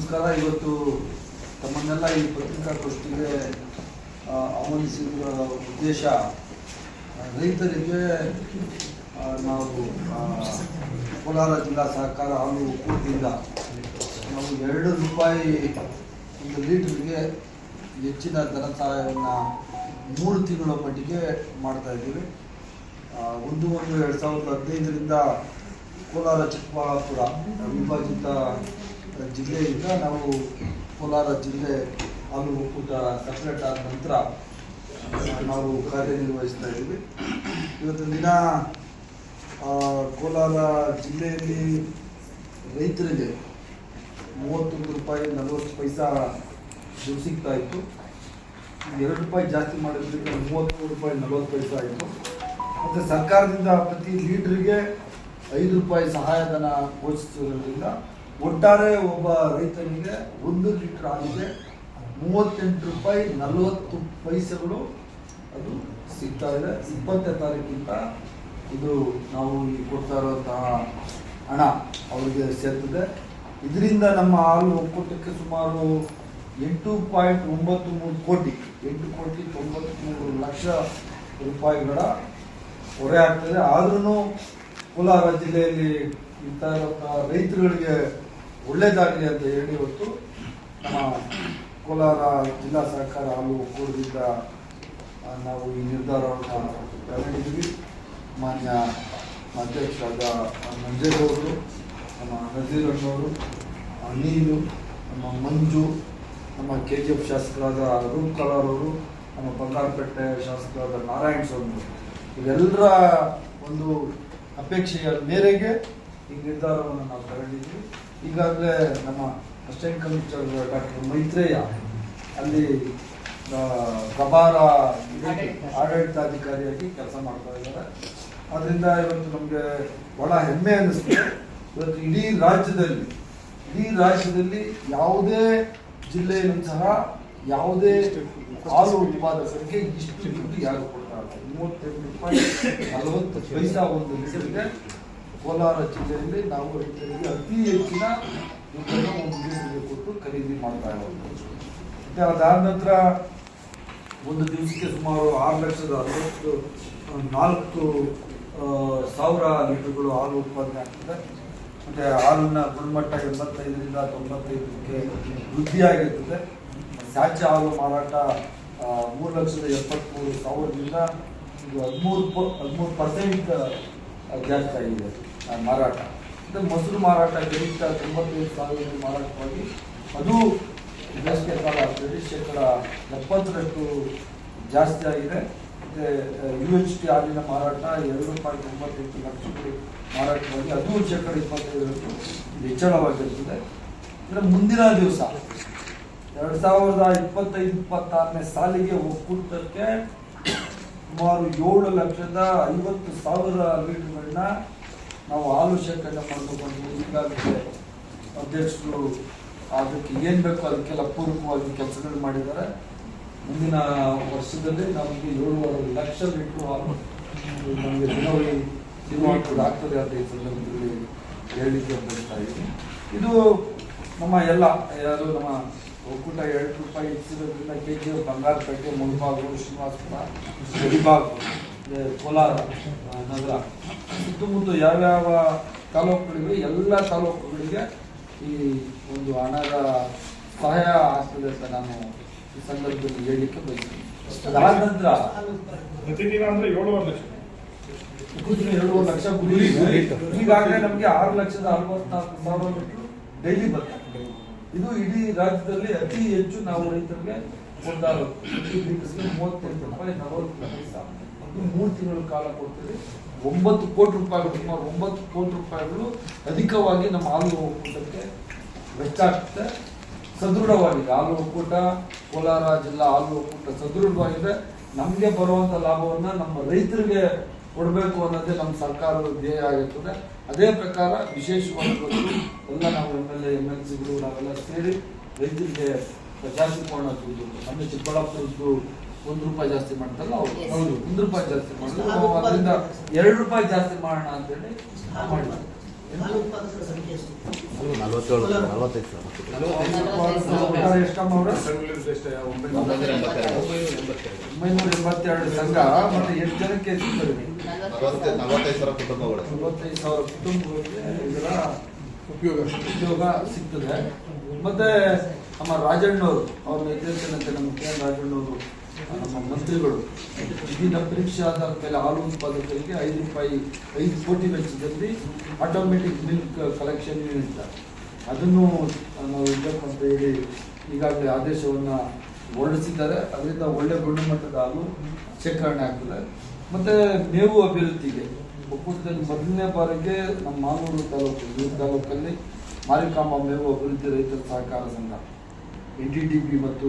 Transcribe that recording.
ನಮಸ್ಕಾರ. ಇವತ್ತು ತಮ್ಮನ್ನೆಲ್ಲ ಈ ಪತ್ರಿಕಾಗೋಷ್ಠಿಗೆ ಆಹ್ವಾನಿಸಿದ ಉದ್ದೇಶ ರೈತರಿಗೆ ನಾವು ಕೋಲಾರ ಜಿಲ್ಲಾ ಸಹಕಾರ ಹಾಲು ಒಕ್ಕೂಟದಿಂದ ನಾವು ಎರಡು ರೂಪಾಯಿ ಒಂದು ಲೀಟ್ರಿಗೆ ಹೆಚ್ಚಿನ ಧನ ಸಹಾಯವನ್ನು ಮೂರು ತಿಂಗಳ ಮಟ್ಟಿಗೆ ಮಾಡ್ತಾ ಇದ್ದೀವಿ. ಆ, ಒಂದು ಒಂದು ಎರಡು ಸಾವಿರದ ಹದಿನೈದರಿಂದ ಕೋಲಾರ ಚಿಕ್ಕಬಳ್ಳಾಪುರ ವಿಭಜಿತ ಜಿಲ್ಲೆಯಿಂದ ನಾವು ಕೋಲಾರ ಜಿಲ್ಲೆ ಹಾಲು ಒಕ್ಕೂಟ ಸಪ್ರೇಟ್ ಆದ ನಂತರ ನಾವು ಕಾರ್ಯನಿರ್ವಹಿಸ್ತಾ ಇದ್ದೀವಿ. ಇವತ್ತು ದಿನ ಕೋಲಾರ ಜಿಲ್ಲೆಯಲ್ಲಿ ರೈತರಿಗೆ ಮೂವತ್ತೊಂದು ರೂಪಾಯಿ, ನಲವತ್ತು ಪೈಸಾ ದುಡ್ಡು ಸಿಗ್ತಾ ಇತ್ತು. ಎರಡು ರೂಪಾಯಿ ಜಾಸ್ತಿ ಮಾಡಿದ್ರಿಂದ ಮೂವತ್ತು ರೂಪಾಯಿ, ನಲವತ್ತು ಪೈಸೆ ಆಯಿತು. ಮತ್ತು ಸರ್ಕಾರದಿಂದ ಪ್ರತಿ ಲೀಟ್ರಿಗೆ ಐದು ರೂಪಾಯಿ ಸಹಾಯಧನ ಘೋಷಿಸಿರೋದ್ರಿಂದ ಒಟ್ಟಾರೆ ಒಬ್ಬ ರೈತನಿಗೆ ಒಂದು ಲೀಟ್ರ್ ಆಗಿದೆ. ಮೂವತ್ತೆಂಟು ರೂಪಾಯಿ ನಲವತ್ತು ಪೈಸೆಗಳು ಅದು ಸಿಗ್ತಾ ಇದೆ. ಇಪ್ಪತ್ತನೇ ತಾರೀಕಿಂತ ಇದು ನಾವು ಈ ಕೊಡ್ತಾ ಇರುವಂತಹ ಹಣ ಅವರಿಗೆ ಸೇರ್ತದೆ. ಇದರಿಂದ ನಮ್ಮ ಹಾಲು ಒಕ್ಕೂಟಕ್ಕೆ ಸುಮಾರು ಎಂಟು ಪಾಯಿಂಟ್ ಒಂಬತ್ತು ಮೂರು ಕೋಟಿ, ಎಂಟು ಕೋಟಿ ತೊಂಬತ್ತ್ಮೂರು ಲಕ್ಷ ರೂಪಾಯಿಗಳ ಹೊರೆ ಆಗ್ತದೆ ಆದ್ರೂ ಕೋಲಾರ ಜಿಲ್ಲೆಯಲ್ಲಿ ಇಂಥ ರೈತರುಗಳಿಗೆ ಒಳ್ಳೇದಾಗಲಿ ಅಂತ ಹೇಳಿ ಇವತ್ತು ನಮ್ಮ ಕೋಲಾರ ಜಿಲ್ಲಾ ಸರ್ಕಾರ ಹಾಲು ಒಕ್ಕೂಟದಿಂದ ನಾವು ಈ ನಿರ್ಧಾರವನ್ನು ತಗೊಂಡಿದ್ವಿ ಮಾನ್ಯ ಅಧ್ಯಕ್ಷರಾದ ನಂಜೇಗೌಡರು ನಮ್ಮ ನಜೀರ್ ಅಣ್ಣವರು ನೀನು ನಮ್ಮ ಮಂಜು, ನಮ್ಮ ಕೆ ಜಿ ಎಫ್ ಶಾಸಕರಾದ ಅರುಣ್ ಕಲಾರ್ ಅವರು, ನಮ್ಮ ಬಂಗಾರಪೇಟೆ ಶಾಸಕರಾದ ನಾರಾಯಣ ಸ್ವಾಮಿ ಇವೆಲ್ಲರ ಒಂದು ಅಪೇಕ್ಷೆಯ ಮೇರೆಗೆ ಈ ನಿರ್ಧಾರವನ್ನು ನಾವು ತಗೊಂಡಿದ್ವಿ ಈಗಾಗಲೇ ನಮ್ಮ ಅಸಿಸ್ಟೆಂಟ್ ಕಮಿಷನರ್ ಡಾಕ್ಟರ್ ಮೈತ್ರೇಯ ಅಲ್ಲಿ ಪ್ರಭಾರ ಆಡಳಿತಾಧಿಕಾರಿಯಾಗಿ ಕೆಲಸ ಮಾಡ್ತಾ ಇದ್ದಾರೆ. ಅದರಿಂದ ಇವತ್ತು ನಮಗೆ ಬಹಳ ಹೆಮ್ಮೆ ಅನ್ನಿಸ್ತದೆ ಇವತ್ತು ಇಡೀ ರಾಜ್ಯದಲ್ಲಿ ಇಡೀ ರಾಜ್ಯದಲ್ಲಿ ಯಾವುದೇ ಜಿಲ್ಲೆಯಲ್ಲೂ ಸಹ ಯಾವುದೇ ಹಾಲು ಉತ್ಪಾದಕರಿಗೆ ಇಷ್ಟು ದುಡ್ಡು ಯಾರು ಕೊಡ್ತಾ ಇಲ್ಲ. ಮೂವತ್ತೆಂಟು ರೂಪಾಯಿ ನಲವತ್ತು ಪೈಸಾ ಒಂದು ಲೀಟರ್ಗೆ ಕೋಲಾರ ಜಿಲ್ಲೆಯಲ್ಲಿ ನಾವು ರೈತರಿಗೆ ಅತಿ ಹೆಚ್ಚಿನ ದುಡ್ಡನ್ನು ಒಂದು ಕೊಟ್ಟು ಖರೀದಿ ಮಾಡ್ತಾ ಇರೋದು. ಮತ್ತೆ ಅದಾದ ನಂತರ ಒಂದು ದಿವಸಕ್ಕೆ ಸುಮಾರು ಆರು ಲಕ್ಷದ ಅರವತ್ತು ನಾಲ್ಕು ಸಾವಿರ ಲೀಟರ್ಗಳು ಹಾಲು ಉತ್ಪಾದನೆ ಆಗ್ತದೆ. ಮತ್ತೆ ಹಾಲಿನ ಗುಣಮಟ್ಟ ಎಂಬತ್ತೈದರಿಂದ ತೊಂಬತ್ತೈದಕ್ಕೆ ವೃದ್ಧಿಯಾಗಿರ್ತದೆ. ಸ್ಯಾಚ ಹಾಲು ಮಾರಾಟ ಮೂರು ಲಕ್ಷದ ಎಪ್ಪತ್ತ್ಮೂರು ಸಾವಿರದಿಂದ ಇದು ಹದಿಮೂರು ಹದಿಮೂರು ಪರ್ಸೆಂಟ್ ಜಾಸ್ತಿ ಆಗಿದೆ ಮಾರಾಟ. ಮತ್ತು ಮೊಸರು ಮಾರಾಟ ಗರಿಷ್ಠ ತೊಂಬತ್ತೈದು ಸಾವಿರ ಮಾರಾಟವಾಗಿ ಅದು ಬೇಸಿಗೆ ಕಾಲ ಬ್ರಿಟಿಷ್ ಶೇಕಡ ಎಪ್ಪತ್ತರಷ್ಟು ಜಾಸ್ತಿ ಆಗಿದೆ. ಮತ್ತು ಯು ಎಚ್ ಟಿ ಹಾಲಿನ ಮಾರಾಟ ಎರಡು ಪಾಯಿಂಟ್ ಒಂಬತ್ತೆಂಟು ಲಕ್ಷಗಳು ಮಾರಾಟವಾಗಿ ಅದು ಶೇಕಡ ಇಪ್ಪತ್ತೈದರಷ್ಟು ಹೆಚ್ಚಳವಾಗಿರುತ್ತದೆ ಅಂದರೆ ಮುಂದಿನ ದಿವಸ, ಎರಡು ಸಾವಿರದ ಇಪ್ಪತ್ತೈದು, ಇಪ್ಪತ್ತಾರನೇ ಸಾಲಿಗೆ ಒಕ್ಕೂಟಕ್ಕೆ ಸುಮಾರು ಏಳು ಲಕ್ಷದ ಐವತ್ತು ಸಾವಿರ ಲೀಟರ್ಗಳನ್ನ ನಾವು ಹಾಲು ಶೇಖರಣೆ ಮಾಡ್ಕೊಂಡು ಈಗಾಗಲೇ ಅಧ್ಯಕ್ಷರು ಅದಕ್ಕೆ ಏನು ಬೇಕೋ ಅದಕ್ಕೆಲ್ಲ ಪೂರ್ವಕವಾಗಿ ಕೆಲಸಗಳು ಮಾಡಿದ್ದಾರೆ. ಮುಂದಿನ ವರ್ಷದಲ್ಲಿ ನಮಗೆ ಏಳುವರೆ ಲಕ್ಷ ಲೀಟರ್ ಹಾಲು ನಮಗೆ ದಿನವಳಿ ಸಿಗುವಂಥದ್ದು ಆಗ್ತದೆ ಅಂತ ಈ ಸಂದರ್ಭದಲ್ಲಿ ಹೇಳಿಕೆ ಬಯಸ್ತಾ ಇದ್ದೀನಿ. ಇದು ನಮ್ಮ ಎಲ್ಲ, ಯಾರು ನಮ್ಮ ಒಕ್ಕೂಟ ಎರಡು ರೂಪಾಯಿ ಹೆಚ್ಚಿರೋದ್ರಿಂದ ಕೆ ಜಿ ಬಂಗಾರಪೇಟೆ ಮುಳಬಾಗು ಶ್ರೀನಿವಾಸಪುರ ಗಡಿಬಾಗ್ ಕೋಲಾರ ನಗರ. ಸುತ್ತಮುತ್ತ ಯಾವ್ಯಾವ ತಾಲೂಕುಗಳಿವೆ ಎಲ್ಲ ತಾಲೂಕುಗಳಿಗೆ ಈ ಒಂದು ಹಣದ ಸಹಾಯ ಆಗ್ತದೆ ಅಂತ ನಾನು ಈ ಸಂದರ್ಭದಲ್ಲಿ ಹೇಳಲಿಕ್ಕೆ ಬಯಸ್ತೀನಿ. ಅದಾದ ನಂತರ ಪ್ರತಿದಿನ ಅಂದ್ರೆ ಏಳುವರೆ ಲಕ್ಷ. ಕುದಿನ ಏಳುವರೆ ಲಕ್ಷ ಗುರಿ ಈಗಾಗಲೇ ನಮಗೆ ಆರು ಲಕ್ಷದ ಅರವತ್ನಾಲ್ಕು ಸಾವಿರ ಲೀಟರ್ ಡೈಲಿ ಬರ್ತದೆ. ಇದು ಇಡೀ ರಾಜ್ಯದಲ್ಲಿ ಅತಿ ಹೆಚ್ಚು ನಾವು ರೈತರಿಗೆ ಲೀಟರ್ಸ್ಗೆ ಮೂವತ್ತೆಂಟು ರೂಪಾಯಿ, ನಲವತ್ತು ಪೈಸ ಒಂದು ಮೂರು ತಿಂಗಳ ಕಾಲ ಕೊಡ್ತೀವಿ ಒಂಬತ್ತು ಕೋಟಿ ರೂಪಾಯಿಗಳು, ಸುಮಾರು ಒಂಬತ್ತು ಕೋಟಿ ರೂಪಾಯಿಗಳು ಅಧಿಕವಾಗಿ ನಮ್ಮ ಹಾಲು ಒಕ್ಕೂಟಕ್ಕೆ ವೆಚ್ಚ ಆಗ್ತದೆ. ಸದೃಢವಾಗಿದೆ. ಹಾಲು ಒಕ್ಕೂಟ, ಕೋಲಾರ ಜಿಲ್ಲಾ ಹಾಲು ಒಕ್ಕೂಟ ಸದೃಢವಾಗಿದೆ. ನಮಗೆ ಬರುವಂತ ಲಾಭವನ್ನ ನಮ್ಮ ರೈತರಿಗೆ ಕೊಡಬೇಕು ಅನ್ನೋದೇ ನಮ್ಮ ಸರ್ಕಾರದ ಧ್ಯೇಯ ಆಗಿರ್ತದೆ. ಅದೇ ಪ್ರಕಾರ ವಿಶೇಷವಾಗಿ ಎಲ್ಲ ನಾವು ಎಂ ಎಲ್ ಸಿಗಳು ನಾವೆಲ್ಲ ಸೇರಿ ರೈತರಿಗೆ ಜಾಸ್ತಿ ಮಾಡೋದು ದುಡ್ಡು ನಮ್ಮ ಚಿಕ್ಕಬಳ್ಳಾಪುರದ್ದು ಒಂದು ರೂಪಾಯಿ ಜಾಸ್ತಿ ಮಾಡ್ತಾರಲ್ಲ ಹೌದು. ಒಂದು ರೂಪಾಯಿ ಜಾಸ್ತಿ ಮಾಡಿದ್ರು ನಾವು ಅದರಿಂದ ಎರಡು ರೂಪಾಯಿ ಜಾಸ್ತಿ ಮಾಡೋಣ ಅಂತೇಳಿ ಅವ್ರೆ? ಒಂಬೈನೂರ ಎಂಬತ್ತೆರಡು. ಸಂಘ. ಮತ್ತೆ ಎಷ್ಟು ಜನಕ್ಕೆ ಸಿಗ್ತದೆ? ನಲವತ್ತೈದು ಸಾವಿರ ಕುಟುಂಬಗಳು. ನಲವತ್ತೈದು ಸಾವಿರ ಕುಟುಂಬಗಳಿಗೆ ಉಪಯೋಗ ಉದ್ಯೋಗ ಸಿಗ್ತದೆ. ಮತ್ತೆ ನಮ್ಮ ರಾಜಣ್ಣವರು, ಅವ್ರ ನಿರ್ದೇಶನಕ್ಕೆ ನಮ್ಮ ಕೆ ಎನ್ ರಾಜಣ್ಣವರು ನಮ್ಮ ಮಂತ್ರಿಗಳು, ವಿವಿಧ ಪರೀಕ್ಷೆ ಆಧಾರದ ಮೇಲೆ ಹಾಲು ಉತ್ಪಾದಕರಿಗೆ ಐದು ರೂಪಾಯಿ, ಐದು ಕೋಟಿ ವೆಚ್ಚದಲ್ಲಿ ಆಟೋಮೆಟಿಕ್ ಮಿಲ್ಕ್ ಕಲೆಕ್ಷನ್ ಯೂನಿಟ್ ಅದನ್ನು ನಾವು ಇಡಬೇಕು ಅಂತ ಹೇಳಿ ಈಗಾಗಲೇ ಆದೇಶವನ್ನು ಹೊರಡಿಸಿದ್ದಾರೆ. ಅದರಿಂದ ಒಳ್ಳೆ ಗುಣಮಟ್ಟದ ಹಾಲು ಶೇಖರಣೆ ಆಗ್ತದೆ. ಮತ್ತೆ ಮೇವು ಅಭಿವೃದ್ಧಿಗೆ ಒಕ್ಕೂಟದಲ್ಲಿ ಮೊದಲನೇ ಬಾರಿಗೆ ನಮ್ಮ ಮಾನೂರು ತಾಲೂಕು, ಈ ತಾಲೂಕಲ್ಲಿ ಮಾರಿಕಾಂಬ ಮೇವು ಅಭಿವೃದ್ಧಿ ರೈತರ ಸಹಕಾರ ಸಂಘ ಎನ್ ಡಿ ಟಿ ಪಿ ಮತ್ತು